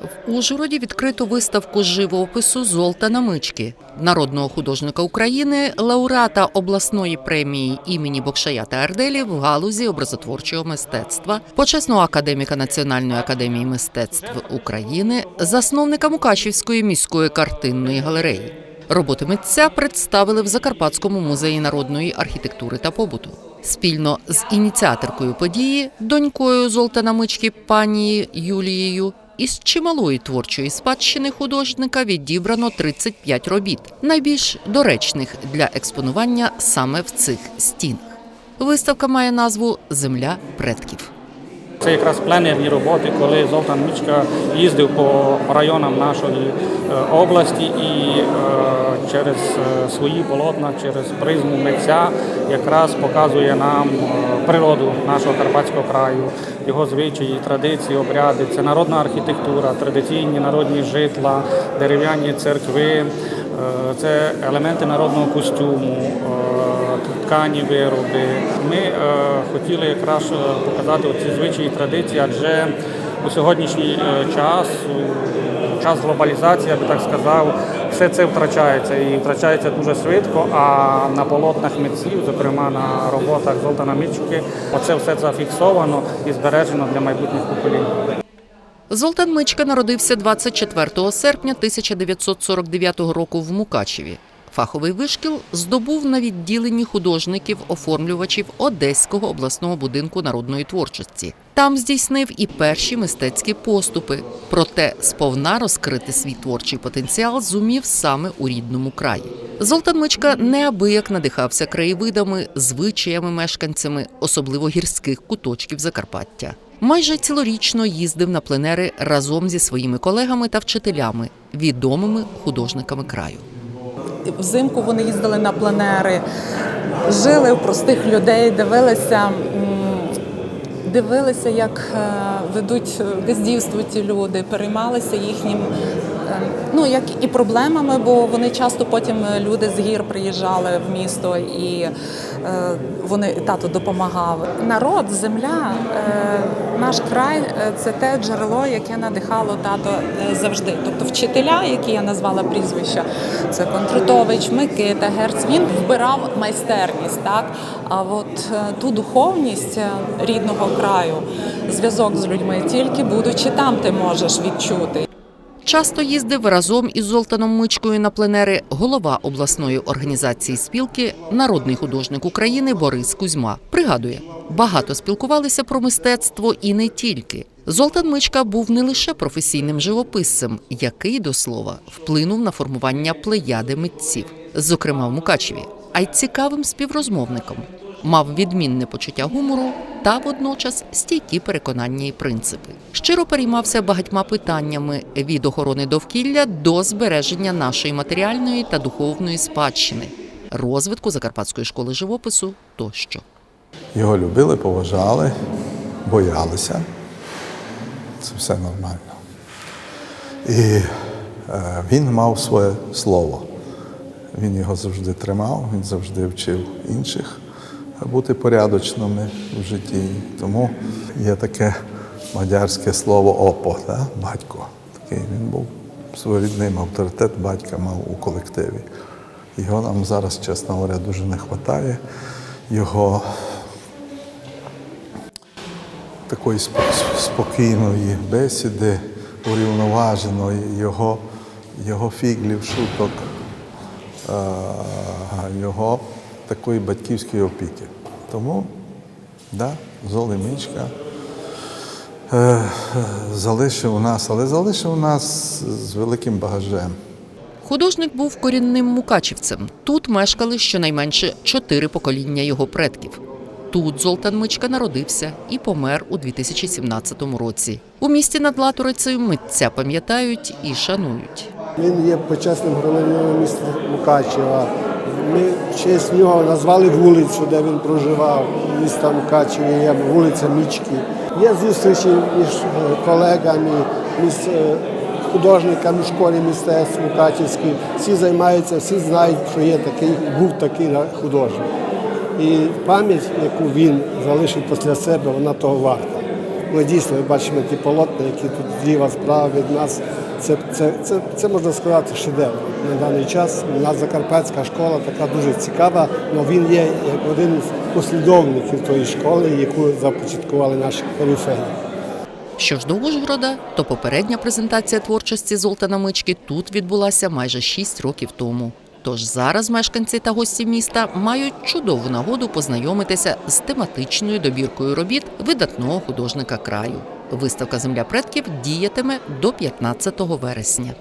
В Ужгороді відкрито виставку живопису Золтана Мички, народного художника України, лауреата обласної премії імені Бокшая та Арделі в галузі образотворчого мистецтва, почесного академіка Національної академії мистецтв України, засновника Мукачівської міської картинної галереї. Роботи митця представили в Закарпатському музеї народної архітектури та побуту. Спільно з ініціаторкою події, донькою Золтана Мички, пані Юлією, із чималої творчої спадщини художника відібрано 35 робіт, найбільш доречних для експонування саме в цих стінах. Виставка має назву Земля предків. Це якраз пленерні роботи, коли Золтан Мічка їздив по районам нашої е, області і е, через е, свої полотна, через призму митця якраз показує нам природу нашого Карпатського краю, його звичаї, традиції, обряди. Це народна архітектура, традиційні народні житла, дерев'яні церкви, це елементи народного костюму. Ткані вироби. Ми е, хотіли якраз е, показати ці звичаї традиції, адже у сьогоднішній е, час, у час глобалізації, я би так сказав, все це втрачається і втрачається дуже швидко. А на полотнах митців, зокрема на роботах Золтана Мічки, оце все зафіксовано і збережено для майбутніх поколінь. Золтан Мичка народився 24 серпня 1949 року в Мукачеві. Фаховий вишкіл здобув на відділенні художників-оформлювачів Одеського обласного будинку народної творчості. Там здійснив і перші мистецькі поступи. Проте сповна розкрити свій творчий потенціал зумів саме у рідному краї. Золтан Мичка неабияк надихався краєвидами, звичаями мешканцями, особливо гірських куточків Закарпаття. Майже цілорічно їздив на пленери разом зі своїми колегами та вчителями, відомими художниками краю. Взимку вони їздили на пленери, жили у простих людей, дивилися, дивилися, як е, ведуть газдівство ті люди, переймалися їхнім. Е, Ну, як і проблемами, бо вони часто потім е, люди з гір приїжджали в місто і е, вони тато допомагав. Народ, земля, наш край це те джерело, яке надихало тато завжди. Тобто вчителя, які я назвала прізвища, це Контрутович, Микита, Герц. Він вбирав майстерність, так а от ту духовність рідного краю, зв'язок з людьми, тільки будучи там, ти можеш відчути. Часто їздив разом із Золтаном Мичкою на пленери голова обласної організації спілки, народний художник України Борис Кузьма. Пригадує, багато спілкувалися про мистецтво і не тільки. Золтан Мичка був не лише професійним живописцем, який до слова вплинув на формування плеяди митців, зокрема в Мукачеві, а й цікавим співрозмовником. Мав відмінне почуття гумору та водночас стійкі переконання і принципи. Щиро переймався багатьма питаннями від охорони довкілля до збереження нашої матеріальної та духовної спадщини, розвитку Закарпатської школи живопису тощо. Його любили, поважали, боялися. Це все нормально. І е, він мав своє слово. Він його завжди тримав, він завжди вчив інших бути порядочними в житті. Тому є таке мадярське слово опо, да? батько. Такий він був своєрідним авторитет батька мав у колективі. Його нам зараз, чесно говоря, дуже не вистачає. Його такої спокійної бесіди, урівноваженої, його, його фіглів, шуток, його такої батьківської опіки. Тому, да, Золи Мічка е, залишив нас, але залишив нас з великим багажем. Художник був корінним мукачівцем. Тут мешкали щонайменше чотири покоління його предків. Тут Золтан Мичка народився і помер у 2017 році. У місті над Латорицею митця пам'ятають і шанують. Він є почесним громадянином міста Мукачева. Ми в честь нього назвали вулицю, де він проживав. Міста Мукачеві є вулиця Мічки. Є зустрічі між е, колегами, між е, художниками школі мистецтв Мукачевській. Всі займаються, всі знають, що є такий, був такий художник. І пам'ять, яку він залишив після себе, вона того варта. Ну, дійсно, ми бачимо ті полотна, які тут зліва справа від нас. Це, це, це, це можна сказати шедевр на даний час. У нас Закарпатська школа така дуже цікава, але він є один з послідовників тої школи, яку започаткували наші корифеї. Що ж до Ужгорода, то попередня презентація творчості Золтана Мички тут відбулася майже 6 років тому. Тож зараз мешканці та гості міста мають чудову нагоду познайомитися з тематичною добіркою робіт видатного художника краю. Виставка Земля предків діятиме до 15 вересня.